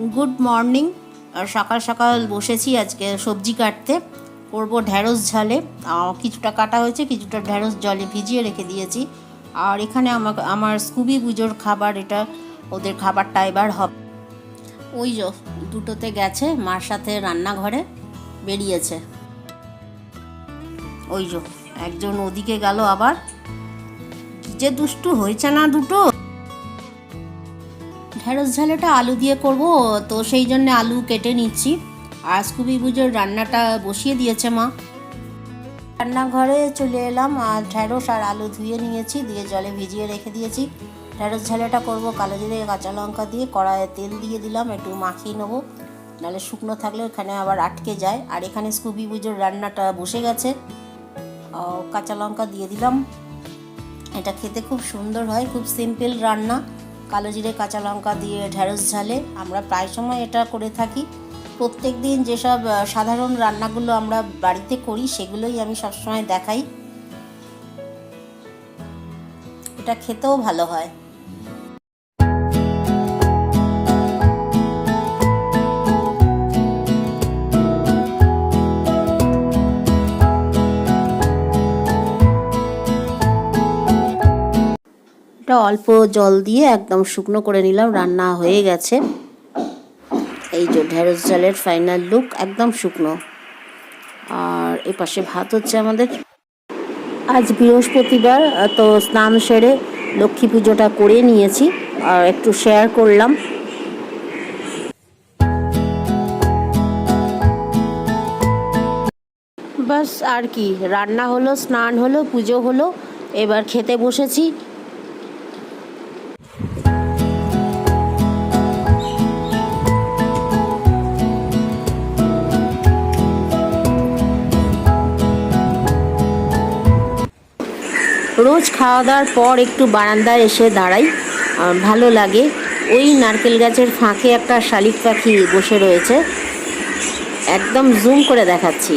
Good morning. সকাল সকাল বসেছি আজকে সবজি কাটতে। করব ঢ্যাঁড়স ঝালে। কিছুটা কাটা হয়েছে, কিছুটা ঢ্যাঁড়স জলে ভিজিয়ে রেখে দিয়েছি। আর এখানে আমার আমার স্কুবি পুজোর খাবার, এটা ওদের খাবারটা এবার হবে। ওই দুটোতে গেছে, মার সাথে রান্নাঘরে বেরিয়েছে। ওই যো, একজন ওদিকে গেল আবার। যে দুষ্টু হয়েছে না দুটো? ঢেঁড়স ঝালেটা আলু দিয়ে করব, তো সেই জন্য আলু কেটে নিচ্ছি। আর স্কুবি পুজোর রান্নাটা বসিয়ে দিয়েছে মা। রান্নাঘরে চলে এলাম, আর ঢেঁড়স আর আলু ধুয়ে নিয়েছি, দিয়ে জলে ভিজিয়ে রেখে দিয়েছি। ঢেঁড়স ঝালেটা করব, কালো জিরে, কাঁচা লঙ্কা দিয়ে, কড়াইয়ে তেল দিয়ে দিলাম, একটু মাখিয়ে নেব। নাহলে শুকনো থাকলে ওখানে আবার আটকে যায়। আর এখানে স্কুবি পুজোর রান্নাটা বসে গেছে। কাঁচা লঙ্কা দিয়ে দিলাম। এটা খেতে খুব সুন্দর হয়, খুব সিম্পল রান্না। কালো জিরে, কাঁচা লঙ্কা দিয়ে ঢ্যাঁড়স ঝালে। আমরা প্রায় সময় এটা করে থাকি। প্রত্যেক দিন যেসব সাধারণ রান্নাগুলো আমরা বাড়িতে করি, সেগুলোই আমি সবসময় দেখাই। এটা খেতেও ভালো হয়। এটা অল্প জল দিয়ে একদম শুকনো করে নিলাম, রান্না হয়ে গেছে। এই যে ঢেঁড়স জলের ফাইনাল লুক একদম শুকনো। আর এ পাশে ভাত হচ্ছে আমাদের। আজ বৃহস্পতিবার, তো স্নান সেরে লক্ষ্মী পুজোটা করে নিয়েছি, আর একটু শেয়ার করলাম। বাস আর কি, রান্না হলো, স্নান হলো, পুজো হলো, এবার খেতে বসেছি। রোজ খাওয়া দাওয়ার পর একটু বারান্দায় এসে দাঁড়াই। ভালো লাগে। ওই নারকেল গাছের ফাঁকে একটা শালিক পাখি বসে রয়েছে। একদম জুম করে দেখাচ্ছি।